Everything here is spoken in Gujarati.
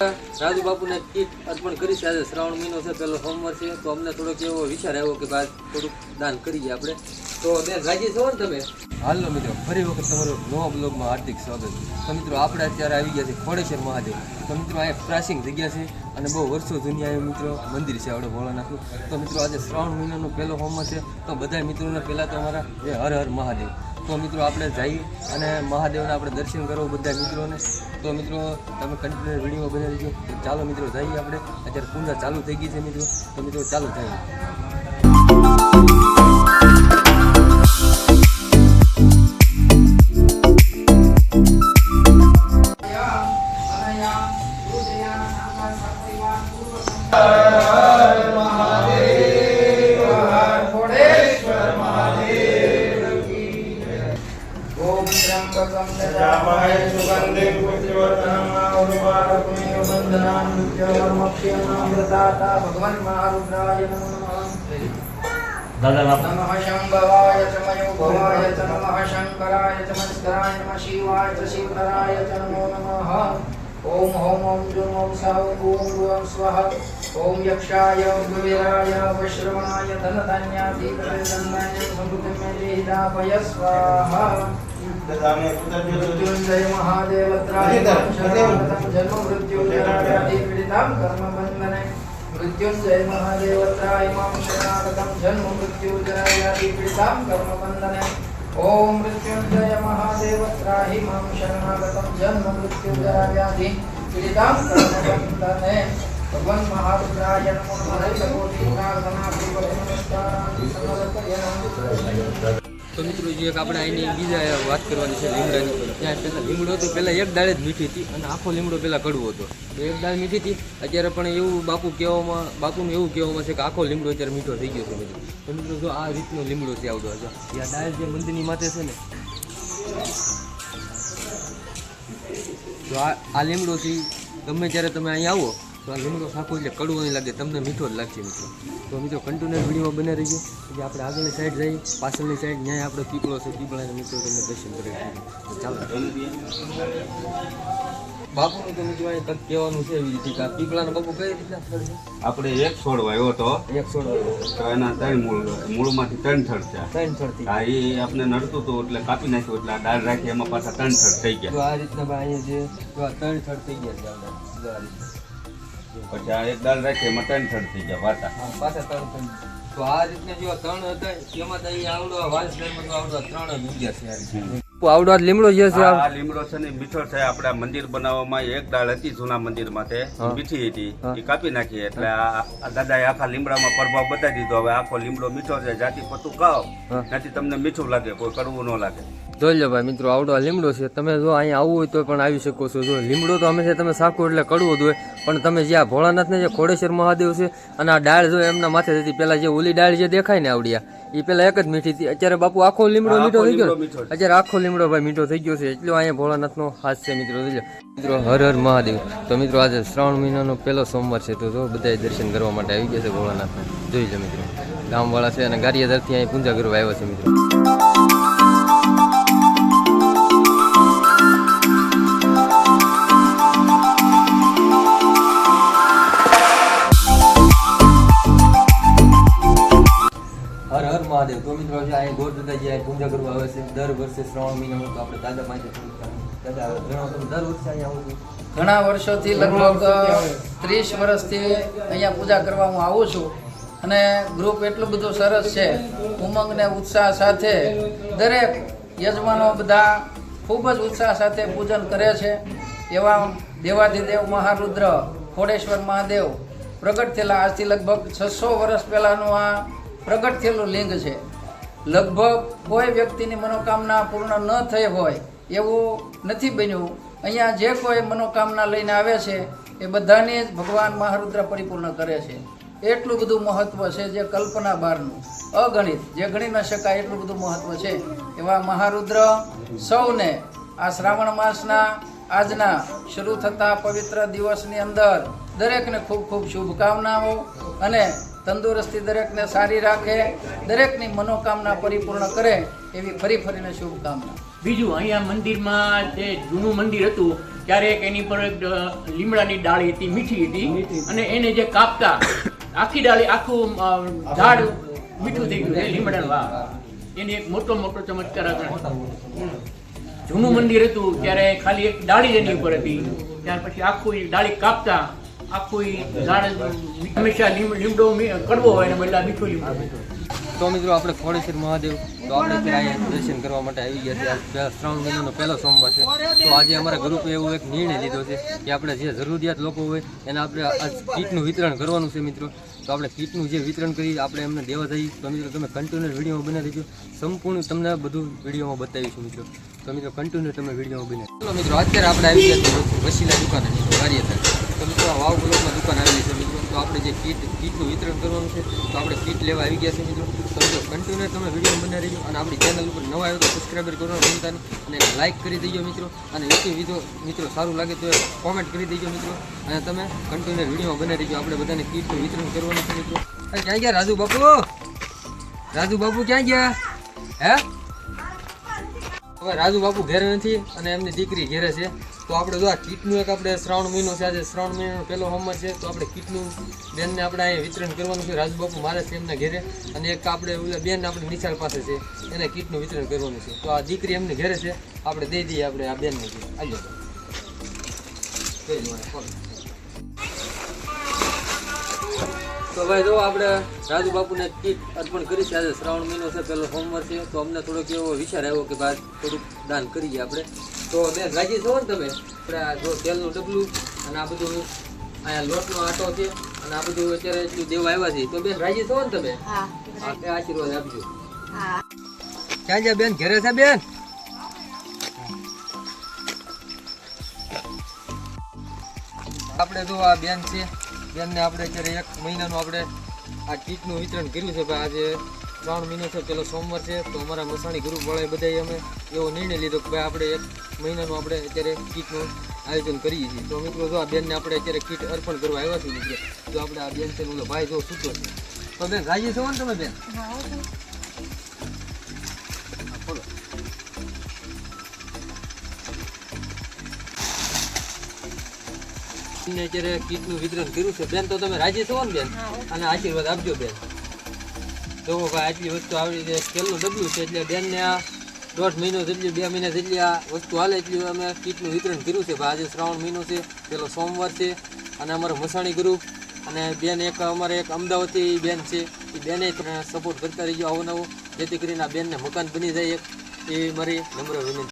રાજુ બાપુને કીટ અર્પણ કરી આજે શ્રાવણ મહિનો છે પેલો સોમવાર છે, તો અમને થોડોક એવો વિચાર આવ્યો કે ભાઈ થોડુંક દાન કરીએ આપણે. તો બેન રાજી છો ને તમે? હાલો મિત્રો, ફરી વખત તમારો નવા બ્લોગમાં હાર્દિક સ્વાગત. તો મિત્રો, આપણે અત્યારે આવી ગયા છે ખોડેશ્વર મહાદેવ. તો મિત્રો અહીંયા પ્રાચીન જગ્યા છે અને બહુ વર્ષો જૂની આ મિત્રો મંદિર છે આપણે ભોળાનાથનું તો મિત્રો, આજે શ્રાવણ મહિનાનો પહેલો હોમ છે. તો બધા મિત્રોને પહેલાં તો અમારા હર હર મહાદેવ. તો મિત્રો આપણે જઈ અને મહાદેવના આપણે દર્શન કરવું બધા મિત્રોને. તો મિત્રો, તમે કન્ટિન્યુ વીડિયો બનાવી દીજો ચાલો મિત્રો જઈએ આપણે. અત્યારે પૂજા ચાલુ થઈ ગઈ છે મિત્રો. તો મિત્રો ચાલો જઈએ. ઓમ ત્રંબકમ દદામહે સુગંધિં પુષ્ટિવર્ધનમાવૃપારકમેવ બંધનાં મૃત્યોર્મક્ષેમામૃતાતા ભગવન મહારુદ્રાય નમઃ નમઃ શંભવાય ચ મયોભવાય ચ નમઃ શંકરાય ચ મસ્કરાય નમઃ શિવાય ચ શિવતરાય ચ નમો નમઃ ઓમ હૌમ ઓમ જુમ ઓમ સૌ ઓમ રૂમ સ્વઃ ઓમ યક્ષાય કુબેરાય ददामि महादेव महादेवत्राय जन्म मृत्युञ्जयादिपीडितां कर्मबन्धने। मृत्युञ्जय महादेवत्राय माँ जन्म मृत्युञ्जयादिपीडितां कर्मबन्धने। ॐ मृत्युञ्जय महादेवत्राहि माँ जन्म मृत्युञ्जयादि पीडितां भगवान महारुद्राय नमो हरे सकोटि प्रार्थना पूर्वक नमस्कारान् समर्पयामि તો મિત્રો જે એક આપણે અહીંની બીજા વાત કરવાની છે લીમડાની. ત્યાં પહેલાં લીમડો હતો, પહેલાં એક દાળે જ મીઠી હતી અને આખો લીમડો પહેલાં કડવો હતો. તો એક દાળ મીઠી હતી. અત્યારે પણ એવું બાપુ કહેવામાં, બાપુનું એવું કહેવામાં છે કે આખો લીમડો અત્યારે મીઠો થઈ ગયો છે મિત્રો તો મિત્રો જો આ રીતનો લીમડો છે આવડો હતો. આ દાળ જે મંદિરની માથે છે ને, જો આ આ લીમડો છે ગમે ત્યારે તમે અહીં આવો તો આ લીમડો ખાખો એટલે કડવો નહીં લાગે તમને મીઠો જ લાગશે મિત્રો. તો મિત્રો કન્ટિન્યુ વીડિયો બને ગયો એટલે આપણે આગળની સાઈડ જઈએ પાછળની સાઈડ ત્યાં આપણો પીપળો છે પીપળાને મિત્રો તમને દર્શન કરી ચાલો. બાપુનું તો મિત્રો અહીં કંઈક કહેવાનું છે એવી રીતે કે આ પીપળાના બાપુ કઈ રીતના છે? આપણે એક છોડ વાવ્યો હતો. એક છોડ તો એના ત્રણ મૂળ મૂળમાંથી ત્રણ થડ છે ત્રણ છોડથી હા એ આપણે નડતું હતું એટલે કાપી નાખ્યું એટલે આ ડાળ રાખી એમાં પાછા ત્રણ થડ થઈ તો આ રીતના ભાઈ જે ત્રણ થડ થઈ ગયા છે આપણે. પછી આ એક દાળ રાખીએ એમાં ત્રણ થડ થઈ ગયા પાછા પાછા ત્રણ. તો આ રીતના જો ત્રણ હતા એમાં તો આવડો વાંસ લેરમાં તો આવડો ત્રણ જ ઉગ્યા છે આ. આવડો લીમડો જે છે આ લીમડો છે ને મીઠો છે. આપડા મંદિર બનાવવામાં એક દાળ હતી જૂના મંદિર માટે. મીઠી હતી. એ કાપી નાખી. એટલે આ દાદા દાદાએ આખા લીમડામાં પ્રભાવ બતાવી દીધો. હવે આખો લીમડો મીઠો છે. જાતિ પતું ખાવ નથી ત્યાંથી તમને મીઠું લાગે કોઈ કડવું ન લાગે. જોઈ લો ભાઈ મિત્રો આવડો આ લીમડો છે. તમે જો અહીંયા આવવું હોય તો પણ આવી શકો છો. જો લીમડો તો હંમેશા તમે સાખો એટલે કડવો જ હોય. પણ તમે જ્યાં ભોળાનાથને જે ખોડેશ્વર મહાદેવ છે અને આ ડાળ જો એમના માથે હતી પહેલાં જે ઓલી ડાળ જે દેખાય ને આવડિયા એ પેલા એક જ મીઠી હતી. અત્યારે બાપુ આખો લીમડો મીઠો થઈ ગયો. અત્યારે આખો લીમડો ભાઈ મીઠો થઈ ગયો છે. એટલો અહીંયા ભોળાનાથનો હાથ છે મિત્રો જોઈ લો. મિત્રો હર હર મહાદેવ. તો મિત્રો આજે શ્રાવણ મહિનાનો પહેલો સોમવાર છે. તો જો બધા દર્શન કરવા માટે આવી ગયા છે ભોળાનાથને. જોઈ લો મિત્રો. ગામવાળા છે અને ગારિયાદરથી અહીં પૂજા કરવા આવ્યા છે મિત્રો. દર વર્ષે શ્રાવણ મહિનામાં તો આપણે દાદા પાસે દાદા ઘણા તમે દર વર્ષે અહીંયા આવો છો. ઘણા વર્ષોથી લગભગ ત્રીસ વર્ષથી અહીંયા પૂજા કરવા હું આવું છું. અને ગ્રુપ એટલું બધું સરસ છે. ઉમંગ ને ઉત્સાહ સાથે દરેક યજમાનો બધા ખૂબ જ ઉત્સાહ સાથે પૂજન કરે છે. એવા દેવાધિદેવ મહારુદ્ર ખોડેશ્વર મહાદેવ પ્રગટ થયેલા આજથી લગભગ છસો વર્ષ પહેલાંનું આ પ્રગટ થયેલું લિંગ છે. લગભગ કોઈ વ્યક્તિની મનોકામના પૂર્ણ ન થઈ હોય એવું નથી બન્યું. અહીંયા જે કોઈ મનોકામના લઈને આવે છે, એ બધાને જ ભગવાન મહારુદ્ર પરિપૂર્ણ કરે છે. એટલું બધું મહત્વ છે જે કલ્પના બહારનું. અગણિત, જે ગણી ન શકાય એટલું બધું મહત્વ છે. એવા મહારુદ્ર સૌને આ શ્રાવણ માસના આજના શરૂ થતા પવિત્ર દિવસની અંદર દરેકને ખૂબ ખૂબ શુભકામનાઓ અને તંદુરસ્તી દરેકને સારી રાખે દરેકની મનોકામના પરિપૂર્ણ કરે એવી ફરી ફરીને શુભકામના. બીજું અહીંયા મંદિરમાં જે જૂનું મંદિર હતું ત્યારે એક એની પર એક લીમડાની ડાળી હતી મીઠી હતી અને એને જે કાપતા આખી ડાળી આખું ઝાડ મીઠું થઈ ગયું લીમડાનું એની એક મોટો મોટો ચમત્કાર આ ગણાય. જૂનું મંદિર હતું, ત્યારે ખાલી એક ડાળી એની ઉપર હતી. ત્યાર પછી આખું ડાળી કાપતા, આખું ઝાડ હંમેશા લીમડો કડવો હોય અને બદલા મીઠું લીમડો. તો મિત્રો આપણે ખોડેશ્વર મહાદેવ, તો આપણે અત્યારે દર્શન કરવા માટે આવી ગયા છે શ્રાવણ મહિનાનો પહેલો સોમવાર છે. તો આજે અમારા ગ્રુપે એવો એક નિર્ણય લીધો છે કે આપણે જે જરૂરિયાત લોકો હોય એને આપણે આ કીટનું વિતરણ કરવાનું છે મિત્રો. તો આપણે કીટનું જે વિતરણ કરી આપણે એમને દેવા જઈએ. તો મિત્રો તમે કન્ટિન્યુ વિડીયોમાં બનાવી દેજો. સંપૂર્ણ તમને બધું વિડીયોમાં બતાવીશું મિત્રો. તો મિત્રો કન્ટિન્યુ તમે વિડીયોમાં બનાવી મિત્રો, અત્યારે આપણે આવી ગયા વસીલા દુકાને, મિત્રો વારિયા તો મિત્રો દુકાન આવેલી છે, મિત્રો. આપણે જે કીટ, કીટનું વિતરણ કરવાનું છે, તો આપણે કીટ લેવા આવી ગયા છે, મિત્રો. તો મિત્રો તમે વીડિયો બનાવી રહેજો અને આપણી ચેનલ ઉપર નવા આવ્યો તો કરવાનું ભૂલતા અને લાઇક કરી દેજો, મિત્રો. અને મિત્રો, સારું લાગે તો કોમેન્ટ કરી દેજો, મિત્રો. અને તમે કન્ટિન્યુ વીડિયો બનાવી દેજો આપણે બધાને કીટનું વિતરણ કરવાનું છે, મિત્રો. ક્યાં ગયા રાજુ બાપુ? રાજુ બાપુ ક્યાં ગયા? હે? હવે રાજુ બાપુ ઘરે નથી અને એમની દીકરી ઘેરે છે. તો આપણે જો આ કીટનું એક આપણે શ્રાવણ મહિનો છે, આજે શ્રાવણ મહિનાનો પહેલો હોમવર્ક છે, તો આપણે કીટનું બેનને આપણે અહીંયા વિતરણ કરવાનું છે. રાજુ બાપુ મારે છે એમના ઘેરે અને એક આપણે બેન આપણે નિશાળ પાસે છે, એને કીટનું વિતરણ કરવાનું છે. તો આ દીકરી એમને ઘેરે છે, આપણે દઈ દઈએ આપણે આ બેનને. આવ્યો તો ભાઈ જો આપણે રાજુ બાપુને કીટ અર્પણ કરી છે. આજે શ્રાવણ મહિનો છે પેલો સોમવાર છે. તો અમને થોડોક એવો વિચાર આવ્યો કે ભાઈ થોડુંક દાન કરીએ આપણે. તો બેન રાજી છો ને તમે. આપણે આ જો તેલનું ડબલું અને આ બધું અહીંયા લોટનો આટો છે. અને આ બધું અત્યારે એટલું દેવા આવ્યા છે. તો બેન રાજી છો ને તમે. હા. તે આશીર્વાદ આપજો. ક્યાં છે બેન? ઘરે છે બેન? આપણે જો આ બેન છે બેનને આપણે અત્યારે એક મહિનાનું આપણે આ કીટનું વિતરણ કર્યું છે ભાઈ આજે ત્રણ મહિનો છે પેલો સોમવાર છે, તો અમારા મસાણી ગ્રુપ વાળાએ બધાએ અમે એવો નિર્ણય લીધો કે ભાઈ આપણે એક મહિનાનું આપણે અત્યારે કીટનું આયોજન કરીએ છીએ. તો મિત્રો, જો આ બેનને આપણે અત્યારે કીટ અર્પણ કરવા આવ્યા છીએ, મિત્રો જો આપણે આ બેન છે ભાઈ જો સૂચો છે. તો બેન રાજી છો ને તમે બેન? ને અત્યારે કીટનું વિતરણ કર્યું છે. બેન તો તમે રાજી છો ને બેન? અને આશીર્વાદ આપજો બેન. જો ભાઈ આટલી વસ્તુ આવી રીતે સ્કેલનું ડબલું છે એટલે બેનને આ દોઢ મહિનો જેટલી બે મહિના જેટલી આ વસ્તુ હાલે એટલી અમે કીટનું વિતરણ કર્યું છે. ભાઈ આજે શ્રાવણ મહિનો છે પેલો સોમવાર છે. અને અમારો મસાણી ગ્રુપ અને બેન એક અમારે એક અમદાવાદથી બેન છે. એ બેને સપોર્ટ કરતા રહીજો આવો નવો જેથી કરીને આ બેનને મકાન બની જાય એક. એ મારી નમ્ર વિનંતી.